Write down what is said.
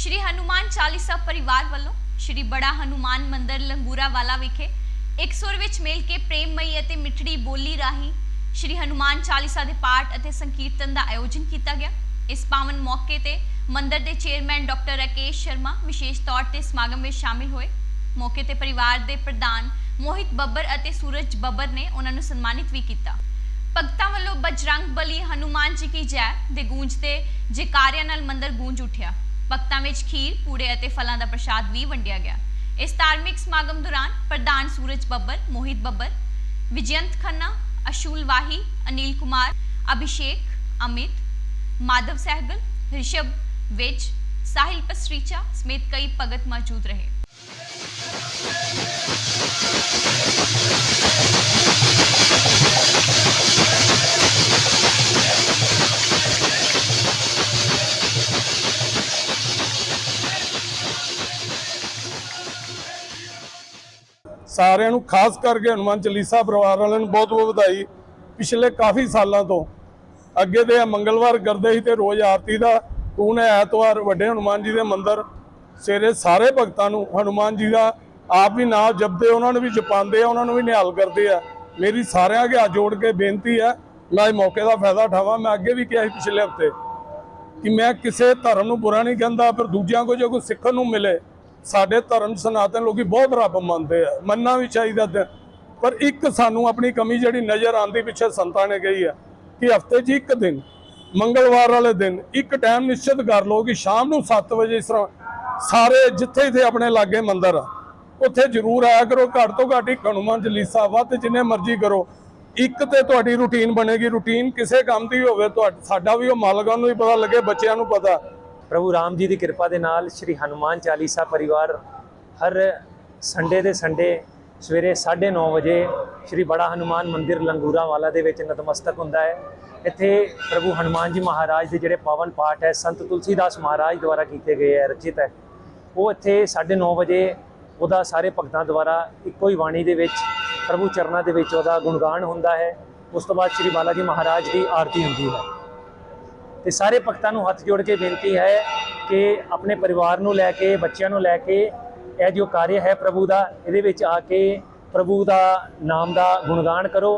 ਸ਼੍ਰੀ ਹਨੂਮਾਨ ਚਾਲੀਸਾ ਪਰਿਵਾਰ ਵੱਲੋਂ ਸ਼੍ਰੀ ਬੜਾ ਹਨੂਮਾਨ ਮੰਦਿਰ ਲੰਗੂਰਾਵਾਲਾ ਵਿਖੇ ਇੱਕ ਸੁਰ ਵਿੱਚ ਮਿਲ ਕੇ ਪ੍ਰੇਮਮਈ ਅਤੇ ਮਿੱਠੜੀ ਬੋਲੀ ਰਾਹੀਂ ਸ਼੍ਰੀ ਹਨੂਮਾਨ ਚਾਲੀਸਾ ਦੇ ਪਾਠ ਅਤੇ ਸੰਕੀਰਤਨ ਦਾ ਆਯੋਜਨ ਕੀਤਾ ਗਿਆ। ਇਸ ਪਾਵਨ ਮੌਕੇ ਤੇ ਮੰਦਿਰ ਦੇ ਚੇਅਰਮੈਨ ਡਾਕਟਰ ਰਾਕੇਸ਼ ਸ਼ਰਮਾ ਵਿਸ਼ੇਸ਼ ਤੌਰ ਤੇ ਸਮਾਗਮ ਵਿੱਚ ਸ਼ਾਮਿਲ ਹੋਏ। ਮੌਕੇ ਤੇ ਪਰਿਵਾਰ ਦੇ ਪ੍ਰਧਾਨ ਮੋਹਿਤ ਬੱਬਰ ਅਤੇ ਸੂਰਜ ਬੱਬਰ ਨੇ ਉਹਨਾਂ ਨੂੰ ਸਨਮਾਨਿਤ ਵੀ ਕੀਤਾ। ਭਗਤਾਂ ਵੱਲੋਂ ਬਜਰੰਗ ਬਲੀ ਹਨੂਮਾਨ ਜੀ ਕੀ ਜੈ ਦੇ ਗੂੰਜ ਤੇ ਜੈਕਾਰਿਆਂ ਨਾਲ ਮੰਦਿਰ ਗੂੰਜ ਉੱਠਿਆ। ਭਗਤਾਂ ਵਿੱਚ ਖੀਰ, ਪੂੜੇ ਅਤੇ ਫਲਾਂ ਦਾ ਪ੍ਰਸ਼ਾਦ ਵੀ ਵੰਡਿਆ ਗਿਆ। ਇਸ ਧਾਰਮਿਕ ਸਮਾਗਮ ਦੌਰਾਨ ਪ੍ਰਧਾਨ ਸੂਰਜ ਬੱਬਰ, ਮੋਹਿਤ ਬੱਬਰ, ਵਿਜਯੰਤ ਖੰਨਾ, ਅਸ਼ੂਲ ਵਾਹੀ, ਅਨਿਲ ਕੁਮਾਰ, ਅਭਿਸ਼ੇਕ, ਅਮਿਤ, ਮਾਧਵ ਸਹਿਗਲ, ਰਿਸ਼ਭ ਵਿਜ, ਸਾਹਿਲ ਪਸਰੀਚਾ ਸਮੇਤ ਕਈ ਭਗਤ ਮੌਜੂਦ ਰਹੇ। ਸਾਰਿਆਂ ਨੂੰ ਖਾਸ ਕਰਕੇ ਹਨੂਮਾਨ ਚਾਲੀਸਾ ਪਰਿਵਾਰ ਵਾਲਿਆਂ ਨੂੰ ਬਹੁਤ ਬਹੁਤ ਵਧਾਈ ਪਿਛਲੇ ਕਾਫੀ ਸਾਲਾਂ ਤੋਂ। ਅੱਗੇ ਦੇ ਮੰਗਲਵਾਰ ਕਰਦੇ ਸੀ ਤੇ ਰੋਜ਼ ਆਰਤੀ ਦਾ ਤੂੰ ਹੁਣ ਐਤਵਾਰ ਵੱਡੇ ਹਨੂਮਾਨ ਜੀ ਦੇ ਮੰਦਿਰ। ਸਵੇਰੇ ਸਾਰੇ ਭਗਤਾਂ ਨੂੰ ਹਨੂਮਾਨ ਜੀ ਦਾ ਆਪ ਵੀ ਨਾਮ ਜਪਦੇ, ਉਹਨਾਂ ਨੂੰ ਵੀ ਜਪਾਉਂਦੇ ਆ, ਉਹਨਾਂ ਨੂੰ ਵੀ ਨਿਹਾਲ ਕਰਦੇ ਆ। ਮੇਰੀ ਸਾਰਿਆਂ ਅੱਗੇ ਹੱਥ ਜੋੜ ਕੇ ਬੇਨਤੀ ਹੈ, ਮੈਂ ਇਸ ਮੌਕੇ ਦਾ ਫਾਇਦਾ ਉਠਾਵਾਂ। ਮੈਂ ਅੱਗੇ ਵੀ ਕਿਹਾ ਸੀ ਪਿਛਲੇ ਹਫ਼ਤੇ ਕਿ ਮੈਂ ਕਿਸੇ ਧਰਮ ਨੂੰ ਬੁਰਾ ਨਹੀਂ ਕਹਿੰਦਾ, ਪਰ ਦੂਜਿਆਂ ਕੋ ਜੋ ਕੋਈ ਸਿੱਖਣ ਨੂੰ ਮਿਲੇ ਸਾਡੇ ਧਰਮ ਸਨਾਤਨ ਲੋਕੀ ਬਹੁਤ ਰੱਬ ਮੰਨਦੇ ਆ, ਮੰਨਣਾ ਵੀ ਚਾਹੀਦਾ ਪਰ ਇੱਕ ਸਾਨੂੰ ਆਪਣੀ ਕਮੀ ਜਿਹੜੀ ਨਜ਼ਰ ਆਂਦੀ ਪਿੱਛੇ ਸੰਤਾਂ ਨੇ ਕਹੀ ਆ ਕਿ ਹਫ਼ਤੇ 'ਚ ਇੱਕ ਦਿਨ, ਮੰਗਲਵਾਰ ਵਾਲੇ ਦਿਨ ਇੱਕ ਟਾਈਮ ਨਿਸ਼ਚਿਤ ਕਰ ਲਓ ਕਿ ਸ਼ਾਮ ਨੂੰ 7 ਵਜੇ ਇਸ ਤਰ੍ਹਾਂ ਸਾਰੇ ਜਿੱਥੇ ਜਿੱਥੇ ਆਪਣੇ ਲਾਗੇ ਮੰਦਿਰ ਆ, ਉੱਥੇ ਜ਼ਰੂਰ ਆਇਆ ਕਰੋ, ਘੱਟ ਤੋਂ ਘੱਟ ਇੱਕ ਹਨੂਮਾਨ ਜਲੀਸਾ ਵੱਧ ਜਿੰਨੇ ਮਰਜ਼ੀ ਕਰੋ। ਇੱਕ ਤੇ ਤੁਹਾਡੀ ਰੁਟੀਨ ਬਣੇਗੀ ਰੁਟੀਨ ਕਿਸੇ ਕੰਮ ਦੀ ਹੋਵੇ, ਤੁਹਾਡਾ, ਸਾਡਾ ਵੀ ਉਹ ਮਾਲਕਾਂ ਨੂੰ ਵੀ ਪਤਾ ਲੱਗੇ, ਬੱਚਿਆਂ ਨੂੰ ਪਤਾ। ਪ੍ਰਭੂ ਰਾਮ ਜੀ ਦੀ ਕਿਰਪਾ ਦੇ ਨਾਲ ਸ਼੍ਰੀ ਹਨੂਮਾਨ ਚਾਲੀਸਾ ਪਰਿਵਾਰ ਹਰ ਸੰਡੇ ਦੇ ਸੰਡੇ ਸਵੇਰੇ 9:30 ਵਜੇ ਸ਼੍ਰੀ ਬੜਾ ਹਨੂਮਾਨ ਮੰਦਿਰ ਲੰਗੂਰਾ ਵਾਲਾ ਦੇ ਵਿੱਚ ਨਤਮਸਤਕ ਹੁੰਦਾ ਹੈ। ਇੱਥੇ ਪ੍ਰਭੂ ਹਨੂਮਾਨ ਜੀ ਮਹਾਰਾਜ ਦੇ ਜਿਹੜੇ ਪਾਵਨ ਪਾਠ ਹੈ, ਸੰਤ ਤੁਲਸੀਦਾਸ ਮਹਾਰਾਜ ਦੁਆਰਾ ਕੀਤੇ ਗਏ ਹੈ, ਰਚਿਤ ਹੈ। ਉਹ ਇੱਥੇ 9:30 ਵਜੇ ਉਹਦਾ ਸਾਰੇ ਭਗਤਾਂ ਦੁਆਰਾ ਇੱਕੋ ਹੀ ਬਾਣੀ ਦੇ ਵਿੱਚ, ਪ੍ਰਭੂ ਚਰਨਾਂ ਦੇ ਵਿੱਚ ਉਹਦਾ ਗੁਣਗਾਨ ਹੁੰਦਾ ਹੈ। ਉਸ ਤੋਂ ਬਾਅਦ ਸ਼੍ਰੀ ਬਾਲਾ ਜੀ ਮਹਾਰਾਜ ਦੀ ਆਰਤੀ ਹੁੰਦੀ ਹੈ। ਤੇ ਸਾਰੇ ਭਗਤਾਂ ਨੂੰ ਹੱਥ ਜੋੜ ਕੇ ਬੇਨਤੀ ਹੈ ਕਿ ਆਪਣੇ ਪਰਿਵਾਰ ਨੂੰ ਲੈ ਕੇ, ਬੱਚਿਆਂ ਨੂੰ ਲੈ ਕੇ ਇਹ ਜੋ ਕਾਰਜ ਹੈ ਪ੍ਰਭੂ ਦਾ, ਇਹਦੇ ਵਿੱਚ ਆ ਕੇ ਪ੍ਰਭੂ ਦਾ ਨਾਮ ਦਾ ਗੁਣਗਾਨ ਕਰੋ।